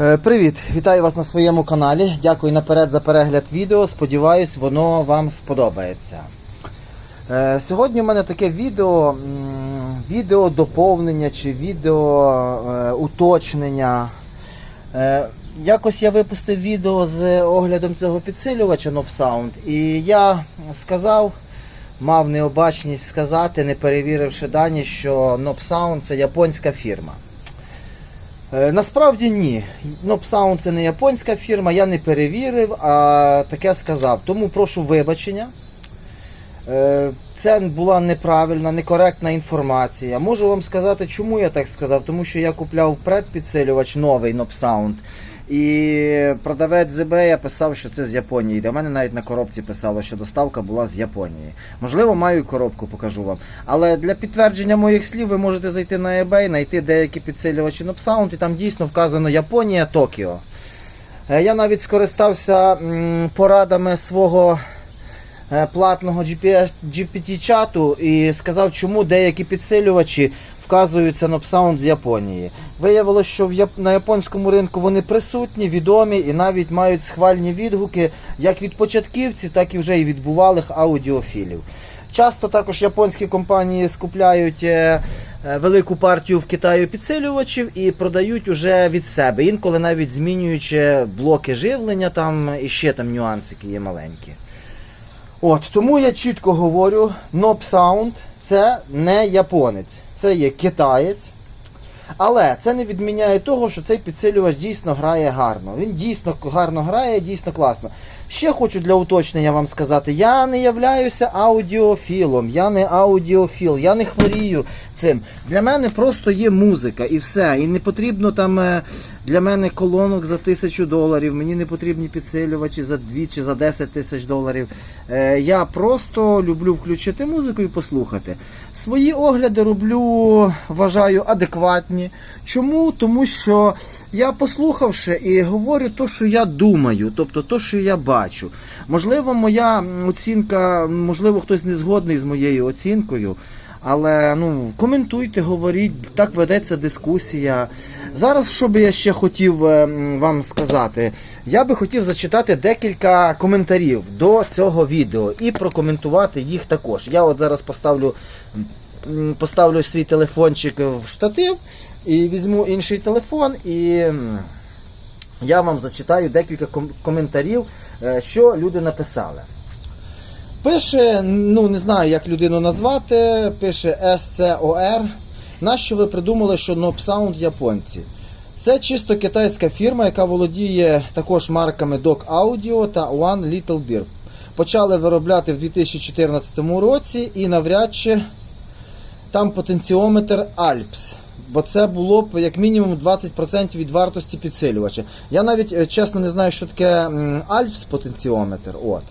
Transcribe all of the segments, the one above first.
Е, Привіт, вітаю вас на своєму каналі. Дякую наперед за перегляд відео. Сподіваюсь, воно вам сподобається. Е, Сьогодні у мене таке відео, відео доповнення чи відео е, уточнення. Якось я випустив відео з оглядом цього підсилювача NobSound, і я сказав, мав необачність сказати, не перевіривши дані, що NobSound це японська фірма. Е, Насправді ні. Nopsound це не японська фірма, я не перевірив, а таке сказав. Тому прошу вибачення. Е, Це була неправильна, некоректна інформація. Можу вам сказати, чому я так сказав. Тому що я купляв предпідсилювач новий Nopsound. І продавець з eBay писав, що це з Японії. Для мене навіть на коробці писало, що доставка була з Японії. Можливо, маю коробку, покажу вам. Але для підтвердження моїх слів ви можете зайти на eBay, знайти деякі підсилювачі Nopsound, і там дійсно вказано Японія, Токіо. Е, Я навіть скористався порадами свого е, платного GPT-чату і сказав, чому деякі підсилювачі вказуються Nopsound з Японії. Виявилося, що на японському ринку вони присутні, відомі і навіть мають схвальні відгуки як від початківців, так і вже і від бувалих аудіофілів. Часто також японські компанії скупляють е, е, велику партію в Китаю підсилювачів і продають уже від себе, інколи навіть змінюючи блоки живлення там і ще там нюансики є маленькі. От, тому я чітко говорю, Sound це не японець, це є китаєць. Але це не відміняє того, що цей підсилювач дійсно грає гарно. Він дійсно гарно грає, дійсно класно. Ще хочу для уточнення вам сказати: я не являюся аудіофілом, я не аудіофіл, я не хворію цим. Для мене просто є музика і все. І не потрібно там е, для мене колонок за тисячу доларів, мені не потрібні підсилювачі за 2 чи за 10 тисяч доларів. Е, Я просто люблю включити музику і послухати. Свої огляди роблю, вважаю, адекватні. Чому? Тому що я послухавши і говорю то, що я думаю, тобто то, що я бачу. Можливо, моя оцінка, можливо, хтось не згодний з моєю оцінкою. Але ну коментуйте, говоріть, так ведеться дискусія. Зараз, що би я ще хотів е, вам сказати, я би хотів зачитати декілька коментарів до цього відео і прокоментувати їх також. Я от зараз поставлю, поставлю свій телефончик в штатив і візьму інший телефон і. Я вам зачитаю декілька коментарів, е, що люди написали. Пише, ну не знаю, як людину назвати, пише SCOR. Нащо ви придумали, що NobSound японці? Це чисто китайська фірма, яка володіє також марками Doc Audio та One Little Beer. Почали виробляти в 2014 році і навряд чи там потенціометр Alps. Бо це було б як мінімум 20% від вартості підсилювача. Я навіть е, чесно не знаю, що таке Alps потенціометр. От.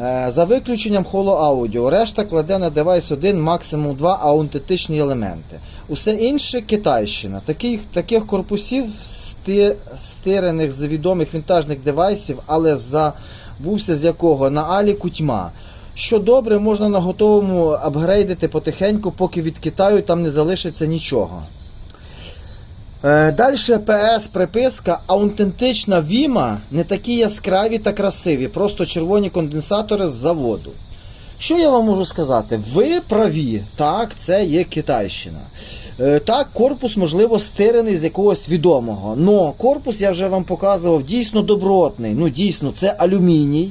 Е, За виключенням холоаудіо, решта кладе на девайс один, максимум два аутентичні елементи. Усе інше китайщина. Таких, таких корпусів сти, стирених з відомих вінтажних девайсів, але забувся з якого на Алі кутьма. Що добре, можна на готовому апгрейдити потихеньку, поки від Китаю там не залишиться нічого. Далі ПС приписка, аутентична Віма не такі яскраві та красиві, просто червоні конденсатори з заводу. Що я вам можу сказати? Ви праві, так, це є Китайщина. Е, Так, корпус, можливо, стирений з якогось відомого. Но корпус, я вже вам показував, дійсно добротний. Ну, дійсно, це алюміній.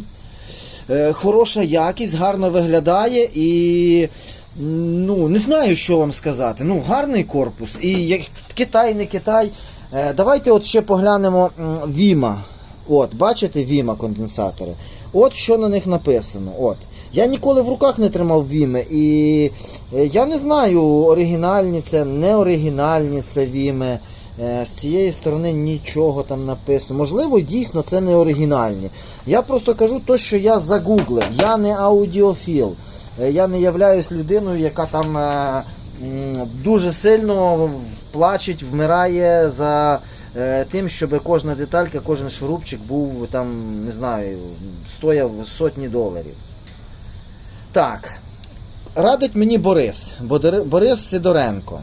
Е, Хороша якість, гарно виглядає і. Ну, не знаю, що вам сказати. Ну, гарний корпус. І як Китай, не Китай. Е, давайте от ще поглянемо Віма. От, бачите, Віма конденсатори. От що на них написано. От. Я ніколи в руках не тримав Віми. І е, я не знаю, оригінальні це, не оригінальні це Віми. Е, З цієї сторони нічого там написано. Можливо, дійсно це не оригінальні. Я просто кажу те, що я загуглив. Я не аудіофіл. Е, Я не являюсь людиною, яка там е, дуже сильно плачеть, вмирає за тим, щоб кожна деталька, кожен шурупчик був там, не знаю, стояв сотні доларів. Так. Радить мені Борис. Борис Сидоренко.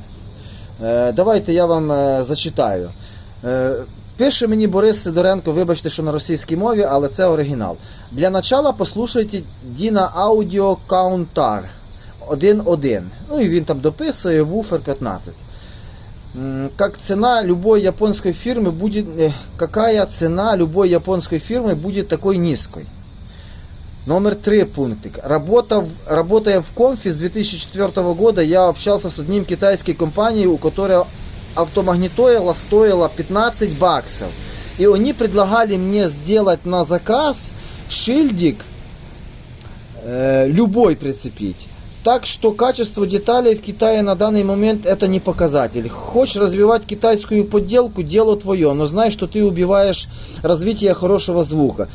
Е, Давайте я вам е, зачитаю. Е, Пише мені Борис Сидоренко, вибачте, що на російській мові, але це оригінал. Для начала послухайте Діна Аудіо Каунтар 1.1. Ну і він там дописує вуфер 15. М, Как цена любой японской фирмы будет, э, какая цена любой японской фирмы будет такой низкой? Номер три пунктик. Работа работая в Конфи с 2004 года, я общался с одним китайской компанией, у которой автомагнитоила стоила 15 баксов. И они предлагали мне сделать на заказ шильдик э, любой прицепить. Так что качество деталей в Китае на данный момент это не показатель. Хочешь развивать китайскую подделку, дело твое, но знай, что ты убиваешь развитие хорошего звука.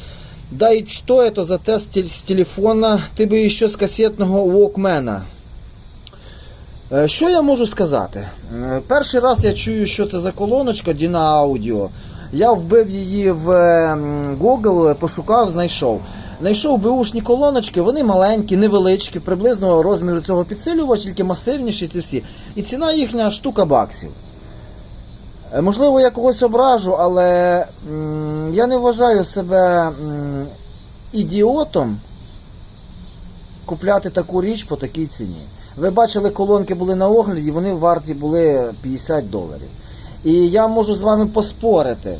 Да и что это за тест с телефона? Ти би ще з касетного Walkman. Що я можу сказати? Е, Перший раз я чую, що це за колоночка Dina Audio. Я вбив її в Google, пошукав, знайшов. Знайшов беушні колоночки, вони маленькі, невеличкі, приблизно розміру цього підсилювача, тільки масивніші ці всі. І ціна їхня штука баксів. Е, Можливо, я когось ображу, але я не вважаю себе ідіотом купляти таку річ по такій ціні. Ви бачили, колонки були на огляді, вони варті були 50 доларів. І я можу з вами поспорити,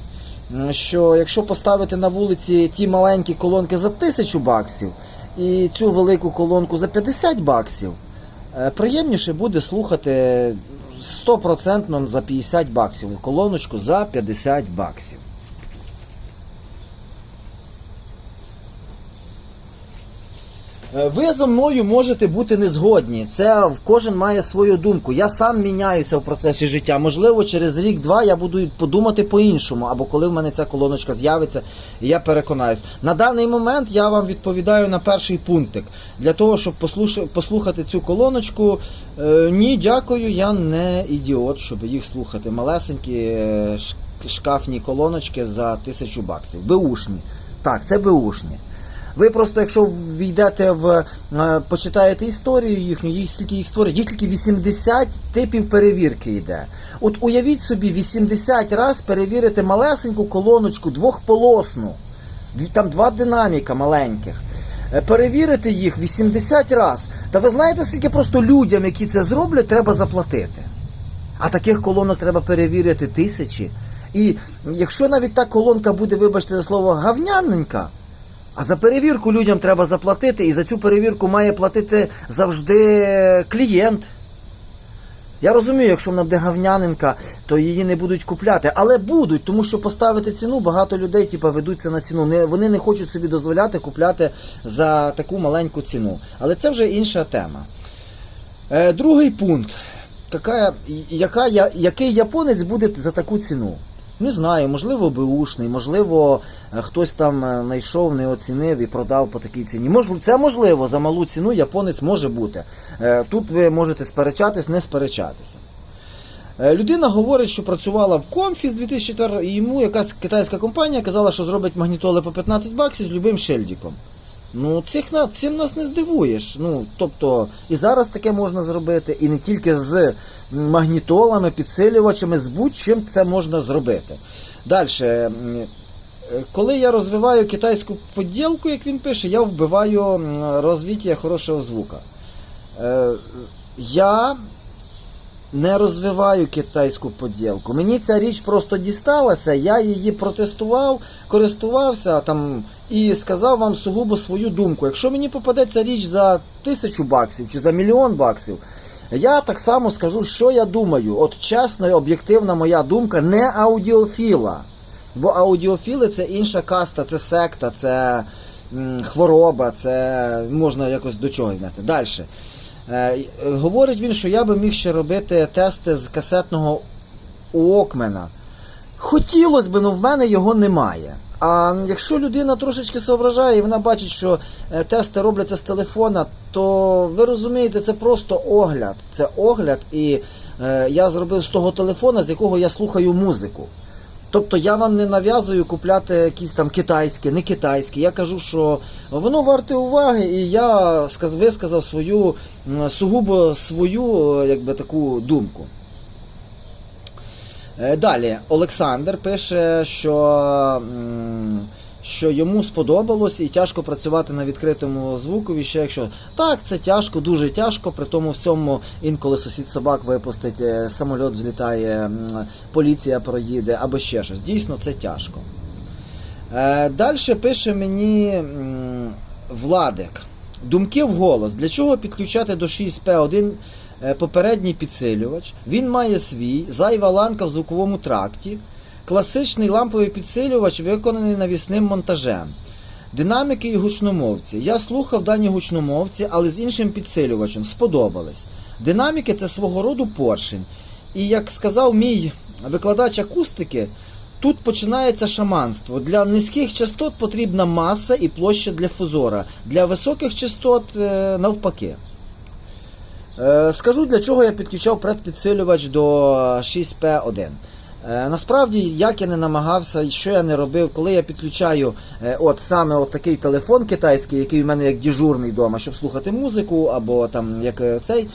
що якщо поставити на вулиці ті маленькі колонки за 1000 баксів і цю велику колонку за 50 баксів, е, приємніше буде слухати 100% за 50 баксів. Колоночку за 50 баксів. Ви зі мною можете бути не згодні. Це кожен має свою думку. Я сам міняюся в процесі життя. Можливо, через рік-два я буду подумати по-іншому, або коли в мене ця колоночка з'явиться, я переконаюсь. На даний момент я вам відповідаю на перший пунктик. Для того, щоб послухати цю колоночку, е, ні, дякую, я не ідіот, щоб їх слухати. Малесенькі е, шкафні колоночки за тисячу баксів. Беушні. Так, це беушні. Ви просто, якщо війдете в е, почитаєте історію їхню, їх скільки їх створюють, їх тільки 80 типів перевірки йде. От уявіть собі, 80 раз перевірити малесеньку колоночку двохполосну, там два динаміка маленьких. Е, Перевірити їх 80 раз. Та ви знаєте, скільки просто людям, які це зроблять, треба заплатити. А таких колонок треба перевірити тисячі. І якщо навіть та колонка буде, вибачте за слово, гавняненька, а за перевірку людям треба заплатити, і за цю перевірку має платити завжди клієнт. Я розумію, якщо вона буде гавняненка, то її не будуть купляти. Але будуть, тому що поставити ціну, багато людей типу, ведуться на ціну. Не, вони не хочуть собі дозволяти купляти за таку маленьку ціну. Але це вже інша тема. Е, другий пункт. Яка, яка, який японець буде за таку ціну? Не знаю, можливо, беушний, можливо, е, хтось там е, знайшов, не оцінив і продав по такій ціні. Можливо, це можливо, за малу ціну японець може бути. Е, Тут ви можете сперечатись, не сперечатися. Людина говорить, що працювала в Комфі з 2004 і йому якась китайська компанія казала, що зробить магнітоли по 15 баксів з любим шельдиком. Ну, цих цим нас не здивуєш. Ну, тобто, і зараз таке можна зробити, і не тільки з магнітолами, підсилювачами, з будь-чим це можна зробити. Далі. Коли я розвиваю китайську поділку, як він пише, я вбиваю розвиття хорошого звука. Е, Я не розвиваю китайську поділку. Мені ця річ просто дісталася, я її протестував, користувався там і сказав вам сугубо свою думку. Якщо мені попадеться річ за тисячу баксів чи за мільйон баксів, я так само скажу, що я думаю. От чесно і об'єктивна моя думка, не аудіофіла. Бо аудіофіли це інша каста, це секта, це м, хвороба, це можна якось до чого внести. Далі. Е, е, говорить він, що я би міг ще робити тести з касетного Уокмена. Хотілося б, але в мене його немає. А якщо людина трошечки соображає і вона бачить, що е, тести робляться з телефона, то ви розумієте, це просто огляд. Це огляд, і я зробив з того телефона, з якого я слухаю музику. Тобто я вам не нав'язую купляти якісь там китайські, не китайські. Я кажу, що воно варте уваги, і я висказав свою сугубо свою якби, таку думку. Е, Далі Олександр пише, що, що йому сподобалось і тяжко працювати на відкритому звукові. Ще якщо так, це тяжко, дуже тяжко. При тому всьому інколи сусід собак випустить, е, самоліт злітає, поліція проїде або ще щось. Дійсно, це тяжко. Е, Далі пише мені Владик. Думки в голос. Для чого підключати до 6P1 е, попередній підсилювач? Він має свій, зайва ланка в звуковому тракті, класичний ламповий підсилювач, виконаний навісним монтажем. Динаміки і гучномовці. Я слухав дані гучномовці, але з іншим підсилювачем. Сподобались. Динаміки це свого роду поршень. І як сказав мій викладач акустики, Тут починається шаманство. Для низьких частот потрібна маса і площа для фузора. Для високих частот е, навпаки. Е, Скажу, для чого я підключав предпідсилювач до 6P1. Е, Насправді, як я не намагався, що я не робив, коли я підключаю е, от саме от такий телефон китайський, який у мене як дежурний вдома, щоб слухати музику, або там як е, цей.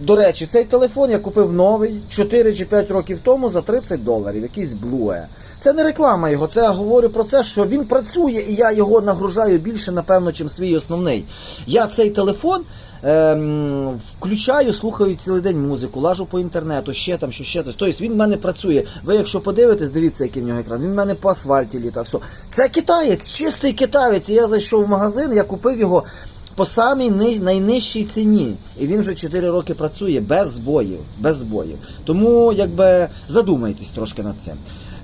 До речі, цей телефон я купив новий 4 чи 5 років тому за 30 доларів, якийсь Blue. Це не реклама його, це я говорю про це, що він працює і я його нагружаю більше, напевно, чим свій основний. Я цей телефон ем, включаю, слухаю цілий день музику, лажу по інтернету, ще там, що ще щось. Тобто він в мене працює. Ви, якщо подивитесь, дивіться, який в нього екран. Він в мене по асфальті літав. Все. Це китаєць, чистий китаєць. І я зайшов в магазин, я купив його по самій найнижчій ціні. І він вже 4 роки працює без збоїв. Без збоїв. Тому якби задумайтесь трошки над цим.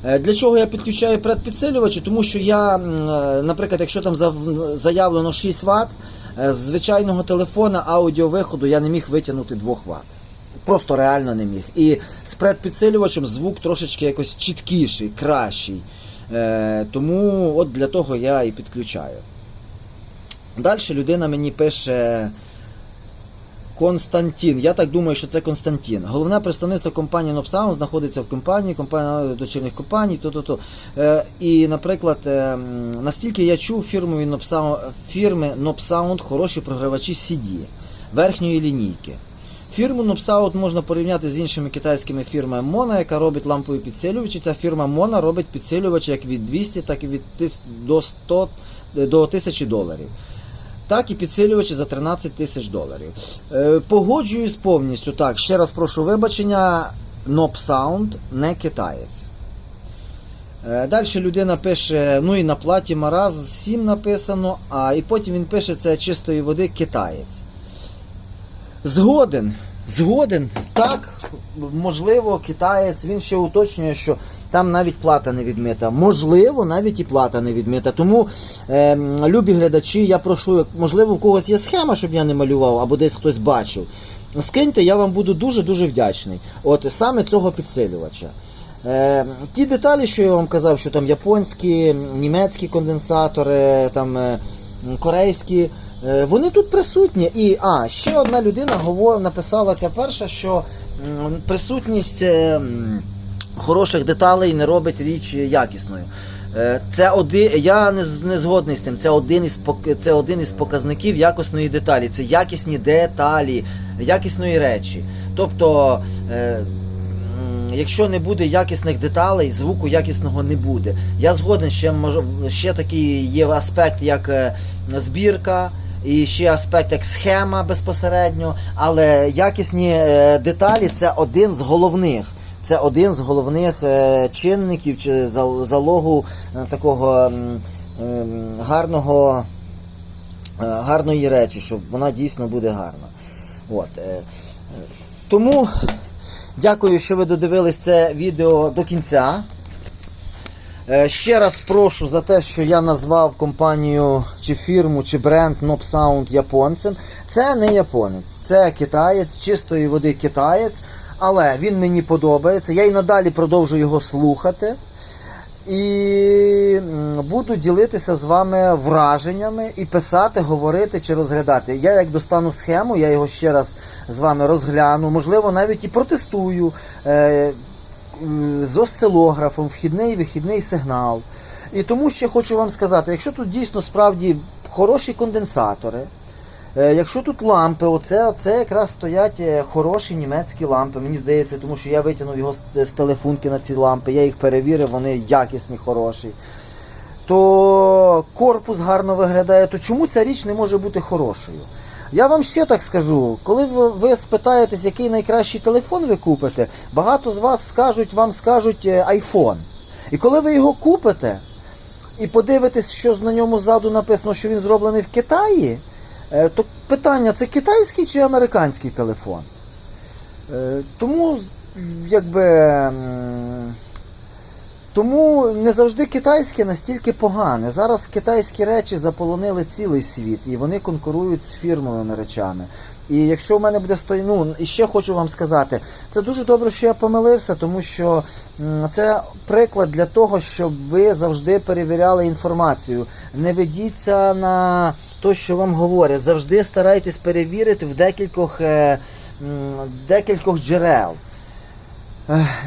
Е, Для чого я підключаю предпідсилювачі? Тому що я, е, наприклад, якщо там заявлено 6 Вт, з звичайного телефона аудіовиходу я не міг витягнути 2 Вт. Просто реально не міг. І з предпідсилювачем звук трошечки якось чіткіший, кращий. Е, тому от для того я і підключаю. Далі людина мені пише Константин. Я так думаю, що це Константин. Головне представництво компанії Nopsound знаходиться в компанії, компанія дочірних компаній, то-то-то. Е, і, наприклад, е, настільки я чув фірмові Nopsound, фірми Nopsound хороші програвачі CD верхньої лінійки. Фірму Nopsound можна порівняти з іншими китайськими фірмами Mona, яка робить лампові підсилювачі. Ця фірма Mona робить підсилювачі як від 200, так і від до 100 до 1000 доларів. Так і підсилювачі за 13 тисяч доларів. Е, погоджуюсь повністю. Так, ще раз прошу вибачення, Nopsound не китаєць. Е, Далі людина пише, ну і на платі Мараз 7 написано, а і потім він пише це чистої води китаєць. Згоден. Згоден, так, можливо, китаєць, він ще уточнює, що там навіть плата не відмита. Можливо, навіть і плата не відмита. Тому, е, любі глядачі, я прошу, можливо, в когось є схема, щоб я не малював, або десь хтось бачив. Скиньте, я вам буду дуже-дуже вдячний. От саме цього підсилювача. Е, ті деталі, що я вам казав, що там японські, німецькі конденсатори, там е, корейські, вони тут присутні. І а, ще одна людина говор, написала ця перша, що присутність е, хороших деталей не робить річ якісною. Е, Це один, я не, не згодний з цим. Це один із це один із показників якісної деталі. Це якісні деталі, якісної речі. Тобто, е, якщо не буде якісних деталей, звуку якісного не буде. Я згоден, ще мож, ще такий є аспект, як е, збірка. І ще аспект як схема безпосередньо, але якісні е, деталі це один з головних. Це один з головних е, чинників чи залогу е, такого гарного, гарної речі, що вона дійсно буде гарна. От, тому дякую, що ви додивились це відео до кінця. Е, Ще раз прошу за те, що я назвав компанію чи фірму, чи бренд Nopsound японцем. Це не японець, це китаєць, чистої води китаєць, але він мені подобається. Я і надалі продовжу його слухати. І буду ділитися з вами враженнями і писати, говорити чи розглядати. Я як достану схему, я його ще раз з вами розгляну, можливо, навіть і протестую е, з осцилографом, вхідний і вихідний сигнал. І тому ще хочу вам сказати, якщо тут дійсно справді хороші конденсатори, Е, Якщо тут лампи, оце, оце якраз стоять е, хороші німецькі лампи. Мені здається, тому що я витягнув його з, з телефонки на ці лампи, я їх перевірив, вони якісні, хороші. То корпус гарно виглядає, то чому ця річ не може бути хорошою? Я вам ще так скажу, коли ви, спитаєтесь, який найкращий телефон ви купите, багато з вас скажуть, вам скажуть е, iPhone. І коли ви його купите і подивитесь, що на ньому ззаду написано, що він зроблений в Китаї, е, то питання, це китайський чи американський телефон? Е, Тому, якби. Тому не завжди китайське настільки погане. Зараз китайські речі заполонили цілий світ і вони конкурують з фірмовими речами. І якщо в мене буде стой... ну і ще хочу вам сказати, це дуже добре, що я помилився, тому що це приклад для того, щоб ви завжди перевіряли інформацію. Не ведіться на те, що вам говорять. Завжди старайтесь перевірити в декількох, е, декількох джерел.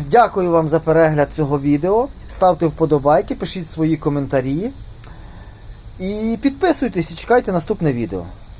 Дякую вам за перегляд цього відео. Ставте вподобайки, пишіть свої коментарі. І підписуйтесь і чекайте наступне відео.